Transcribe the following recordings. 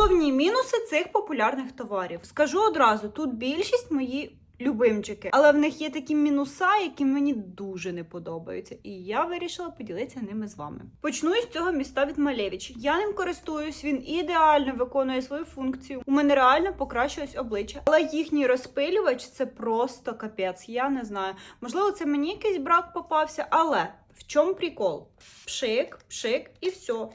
Головні мінуси цих популярних товарів. Скажу одразу: тут більшість мої. Любимчики, але в них є такі мінуса, які мені дуже не подобаються, і я вирішила поділитися ними з вами. Почну із цього міста від Малевич. Я ним користуюсь, він ідеально виконує свою функцію. У мене реально покращилось обличчя, але їхній розпилювач це просто капець. Я не знаю. Можливо, це мені якийсь брак попався, але в чому прикол? Пшик, пшик і все.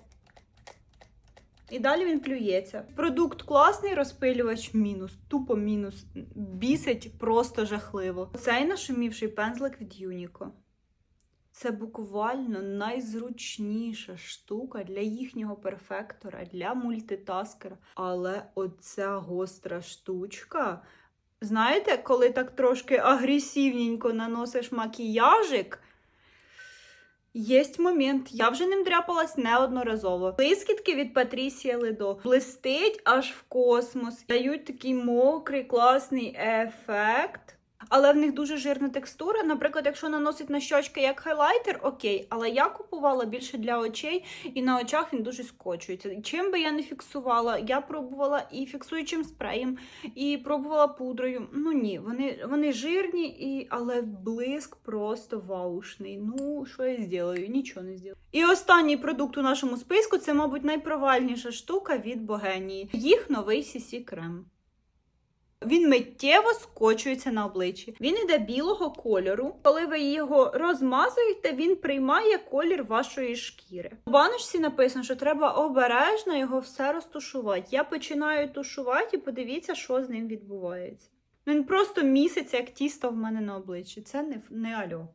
І далі він плюється. Продукт класний, розпилювач мінус, тупо мінус. Бісить просто жахливо. Цей нашумівший пензлик від Юніко. Це буквально найзручніша штука для їхнього перфектора, для мультитаскера. Але оця гостра штучка. Знаєте, коли так трошки агресивненько наносиш макіяжик, Єсть момент, я вже ним дряпалась неодноразово. Блискітки від Патрісія Ледо блистить аж в космос. Дають такий мокрий, класний ефект. Але в них дуже жирна текстура. Наприклад, якщо наносить на щочки як хайлайтер, окей. Але я купувала більше для очей, і на очах він дуже скочується. Чим би я не фіксувала, я пробувала і фіксуючим спреєм, і пробувала пудрою. Ну ні, вони, вони жирні, і, але блиск просто ваушний. Ну, що я зроблю? Нічого не зроблю. І останній продукт у нашому списку це, мабуть, найпровальніша штука від Богенії. Їх новий CC крем. Він миттєво скочується на обличчі. Він іде білого кольору. Коли ви його розмазуєте, він приймає колір вашої шкіри. У баночці написано, що треба обережно його все розтушувати. Я починаю тушувати і подивіться, що з ним відбувається. Він просто місяць, як тісто в мене на обличчі. Це не, не альо.